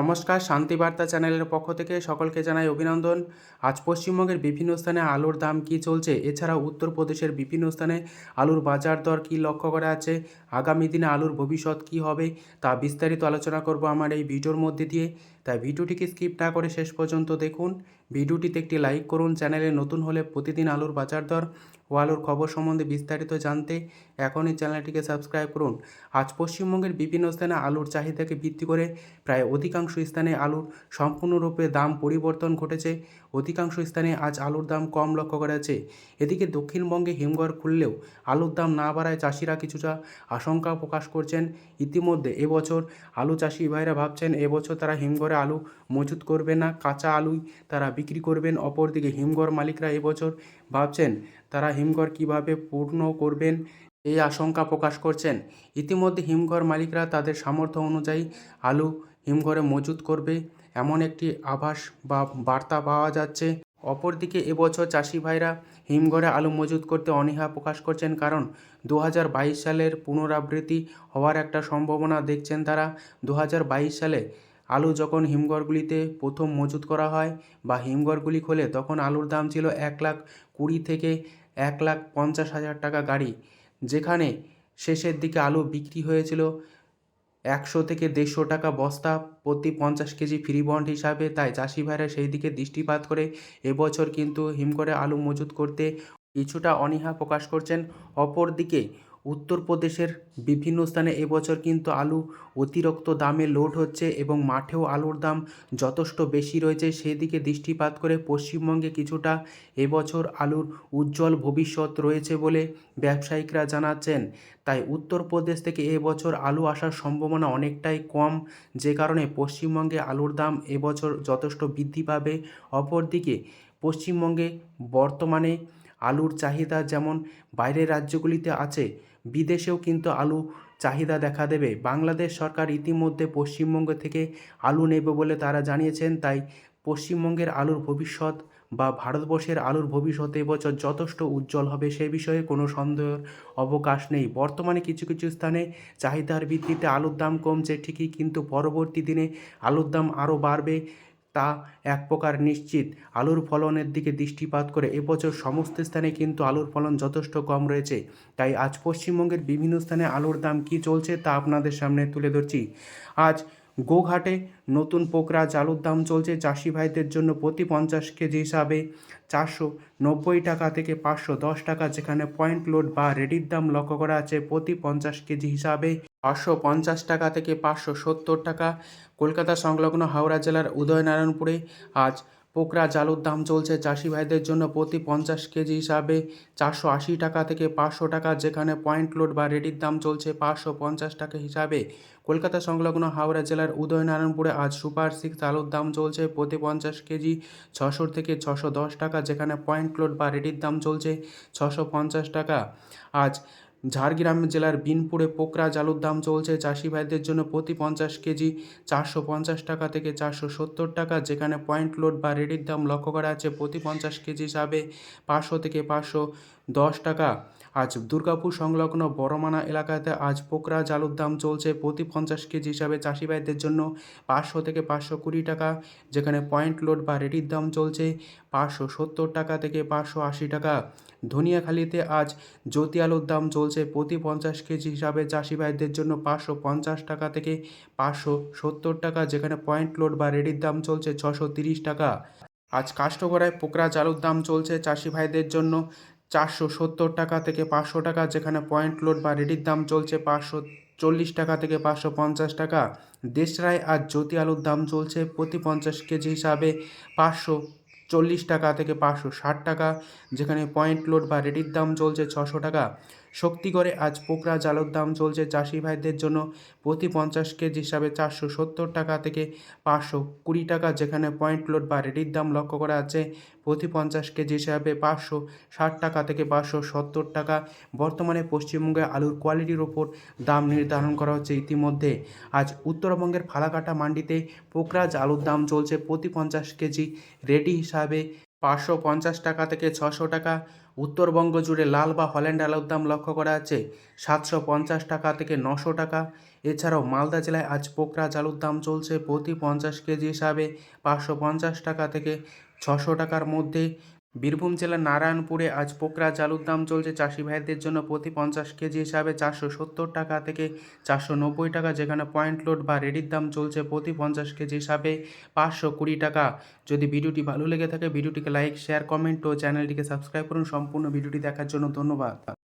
নমস্কার শান্তিবার্তা চ্যানেলের পক্ষ থেকে সকলকে জানাই অভিনন্দন। আজ পশ্চিমবঙ্গের বিভিন্ন স্থানে আলুর দাম কি চলছে? এছাড়াও উত্তরপ্রদেশের বিভিন্ন স্থানে আলুর বাজার দর কি লক্ষ্য করা আছে? আগামী দিনে আলুর ভবিষ্যৎ কি হবে? তা বিস্তারিত আলোচনা করব আমার এই ভিডিওর মধ্যে দিয়ে। তাই ভিডিওটিকে স্কিপ না করে শেষ পর্যন্ত দেখুন। ভিডিওটিতে একটি লাইক করুন। চ্যানেলে নতুন হলে প্রতিদিন আলুর বাজার দর ও আলুর খবর সম্বন্ধে বিস্তারিত জানতে এখনই চ্যানেলটিকে সাবস্ক্রাইব করুন। আজ পশ্চিমবঙ্গের বিভিন্ন স্থানে আলুর চাহিদাকে ভিত্তি করে প্রায় অধিকাংশ স্থানে আলুর সম্পূর্ণরূপে দাম পরিবর্তন ঘটেছে। অধিকাংশ স্থানে আজ আলুর দাম কম লক্ষ্য করা যাচ্ছে। এদিকে দক্ষিণবঙ্গে হিমঘর খুললেও আলুর দাম না বাড়ায় চাষিরা কিছুটা আশঙ্কা প্রকাশ করছেন। ইতিমধ্যে এবছর আলু চাষি ভাইরা ভাবছেন এবছর তারা হিমঘরে আলু মজুত করবে না, কাঁচা আলুই তারা বিক্রি করবেন। অপরদিকে হিমঘর মালিকরা এবছর ভাবছেন, তারা হিমঘর কীভাবে পূর্ণ করবেন এই আশঙ্কা প্রকাশ করছেন। ইতিমধ্যে হিমঘর মালিকরা তাদের সামর্থ্য অনুযায়ী আলু হিমঘরে মজুত করবে এমন একটি আভাস বা বার্তা পাওয়া যাচ্ছে। অপরদিকে এবছর চাষি ভাইরা হিমঘরে আলু মজুত করতে অনীহা প্রকাশ করছেন কারণ দু হাজার বাইশ সালের পুনরাবৃত্তি হওয়ার একটা সম্ভাবনা দেখছেন তারা। দু হাজার বাইশ সালে আলু যখন হিমঘরগুলিতে প্রথম মজুত করা হয় বা হিমঘরগুলি খোলে, তখন আলুর দাম ছিল এক লাখ কুড়ি থেকে এক লাখ পঞ্চাশ হাজার টাকা গাড়ি। যেখানে শেষের দিকে আলু বিক্রি হয়েছিল একশো থেকে দেড়শো টাকা বস্তা প্রতি পঞ্চাশ কেজি ফ্রি বন্ড হিসাবে। তাই চাষি ভাইরা সেই দিকে দৃষ্টিপাত করে এবছর কিন্তু হিমঘরে আলু মজুত করতে কিছুটা অনীহা প্রকাশ করছেন। অপরদিকে উত্তরপ্রদেশের বিভিন্ন স্থানে এবছর কিন্তু আলু অতিরিক্ত দামে লোড হচ্ছে এবং মাঠেও আলুর দাম যথেষ্ট বেশি রয়েছে। সেদিকে দৃষ্টিপাত করে পশ্চিমবঙ্গে কিছুটা এবছর আলুর উজ্জ্বল ভবিষ্যৎ রয়েছে বলে ব্যবসায়িকরা জানাচ্ছেন। তাই উত্তরপ্রদেশ থেকে এবছর আলু আসার সম্ভাবনা অনেকটাই কম, যে কারণে পশ্চিমবঙ্গে আলুর দাম এবছর যথেষ্ট বৃদ্ধি পাবে। অপরদিকে পশ্চিমবঙ্গে বর্তমানে আলুর চাহিদা যেমন বাইরের রাজ্যগুলিতে আছে বিদেশেও কিন্তু আলু চাহিদা দেখা দেবে। বাংলাদেশ সরকার ইতিমধ্যে পশ্চিমবঙ্গ থেকে আলু নেবে বলে তারা জানিয়েছেন। তাই পশ্চিমবঙ্গের আলুর ভবিষ্যৎ বা ভারতবর্ষের আলুর ভবিষ্যৎ এবছর যথেষ্ট উজ্জ্বল হবে সে বিষয়ে কোনো সন্দেহের অবকাশ নেই। বর্তমানে কিছু কিছু স্থানে চাহিদার ভিত্তিতে আলুর দাম কমছে ঠিকই, কিন্তু পরবর্তী দিনে আলুর দাম আরও বাড়বে। তা এক প্রকার নিশ্চিত। আলুর ফলনের দিকে দৃষ্টিপাত করে এবছর সমস্ত স্থানে কিন্তু আলুর ফলন যথেষ্ট কম রয়েছে। তাই আজ পশ্চিমবঙ্গের বিভিন্ন স্থানে আলুর দাম কী চলছে তা আপনাদের সামনে তুলে ধরছি। আজ গোঘাটে নতুন পোকরা চালুর দাম চলছে চাষি ভাইদের জন্য প্রতি পঞ্চাশ কেজি হিসাবে। চারশো নব্বই টাকা থেকে পাঁচশো দশ টাকা যেখানে পয়েন্ট লোড বা রেডির দাম লক্ষ্য করা আছে প্রতি পঞ্চাশ কেজি হিসাবে। পাঁচশো পঞ্চাশ টাকা থেকে পাঁচশো সত্তর টাকা। কলকাতা সংলগ্ন হাওড়া জেলার উদয়নারায়ণপুরে আজ পোকরা জালুর দাম চলছে চাষি ভাইদের জন্য প্রতি পঞ্চাশ কেজি হিসাবে চারশো আশি টাকা থেকে পাঁচশো টাকা, যেখানে পয়েন্ট লোড বা রেডির দাম চলছে পাঁচশো পঞ্চাশ টাকা হিসাবে। কলকাতা সংলগ্ন হাওড়া জেলার উদয়নারায়ণপুরে আজ সুপার সিক্স আলুর দাম চলছে প্রতি পঞ্চাশ কেজি ছশো থেকে ছশো দশ টাকা, যেখানে পয়েন্ট লোড বা রেডির দাম চলছে ছশো পঞ্চাশ টাকা। আজ ঝাড়গ্রাম জেলার বিনপুরে পোকরা জালুর দাম চলছে চাষি ভাইদের জন্য প্রতি পঞ্চাশ কেজি চারশো পঞ্চাশ টাকা থেকে চারশো সত্তর টাকা, যেখানে পয়েন্ট লোড বা রেডির দাম লক্ষ্য করা আছে। প্রতি পঞ্চাশ কেজি হিসাবে পাঁচশো থেকে পাঁচশো দশ টাকা। আজ দুর্গাপুর সংলগ্ন বড়মানা এলাকাতে আজ পোকরা জালুর দাম চলছে প্রতি পঞ্চাশ কেজি হিসাবে চাষি ভাইদের জন্য পাঁচশো থেকে পাঁচশো কুড়ি টাকা, যেখানে পয়েন্ট লোড বা রেডির দাম চলছে পাঁচশো সত্তর টাকা থেকে পাঁচশো আশি টাকা। ধনিয়াখালীতে আজ জ্যোতি আলুর দাম চলছে প্রতি পঞ্চাশ কেজি হিসাবে চাষি ভাইদের জন্য পাঁচশো পঞ্চাশ টাকা থেকে পাঁচশো সত্তর টাকা, যেখানে পয়েন্ট লোড বা রেডির দাম চলছে ছশো তিরিশ টাকা। আজ কাষ্টগড়ায় পোকরা আলুর দাম চলছে চাষি ভাইদের জন্য চারশো সত্তর টাকা থেকে পাঁচশো টাকা, যেখানে পয়েন্ট লোড বা রেডির দাম চলছে পাঁচশো চল্লিশ টাকা থেকে পাঁচশো পঞ্চাশ টাকা। দেশরায় আর জ্যোতি আলুর দাম চলছে প্রতি পঞ্চাশ কেজি হিসাবে পাঁচশো চল্লিশ টাকা থেকে পাঁচশো ষাট টাকা, যেখানে পয়েন্ট লোড বা রেডির দাম চলছে ছশো টাকা। শক্তিগড়ে আজ পোকরা জালোর দাম চলছে চাষি ভাইদের জন্য প্রতি পঞ্চাশ কেজি হিসাবে চারশো সত্তর টাকা থেকে পাঁচশো কুড়ি টাকা, যেখানে পয়েন্ট লোড বা রেডির দাম লক্ষ্য করা আছে প্রতি পঞ্চাশ কেজি হিসাবে পাঁচশো ষাট টাকা থেকে পাঁচশো সত্তর টাকা। বর্তমানে পশ্চিমবঙ্গে আলুর কোয়ালিটির ওপর দাম নির্ধারণ করা হচ্ছে ইতিমধ্যে। আজ উত্তরবঙ্গের ফালাকাটা মান্ডিতে পোকরাজ আলুর দাম চলছে প্রতি পঞ্চাশ কেজি রেডি হিসাবে পাঁচশো পঞ্চাশ টাকা থেকে ছশো টাকা। উত্তরবঙ্গ জুড়ে লাল বা হল্যান্ড আলুর দাম লক্ষ্য করা যাচ্ছে সাতশো পঞ্চাশ টাকা থেকে নশো টাকা। এছাড়াও মালদা জেলায় আজ পোকরা আলুর দাম চলছে প্রতি পঞ্চাশ কেজি হিসাবে পাঁচশো পঞ্চাশ টাকা থেকে ছশো টাকার মধ্যে। বীরভূম জেলার নারায়ণপুরে আজ পোকরা চালুর দাম চলছে চাষি ভাইদের জন্য প্রতি পঞ্চাশ কেজি হিসাবে চারশো সত্তর টাকা থেকে চারশো নব্বই টাকা, যেখানে পয়েন্ট লোড বা রেডির দাম চলছে প্রতি পঞ্চাশ কেজি হিসাবে পাঁচশো কুড়ি টাকা। যদি ভিডিওটি ভালো লেগে থাকে, ভিডিওটিকে লাইক, শেয়ার, কমেন্ট ও চ্যানেলটিকে সাবস্ক্রাইব করুন। সম্পূর্ণ ভিডিওটি দেখার জন্য ধন্যবাদ।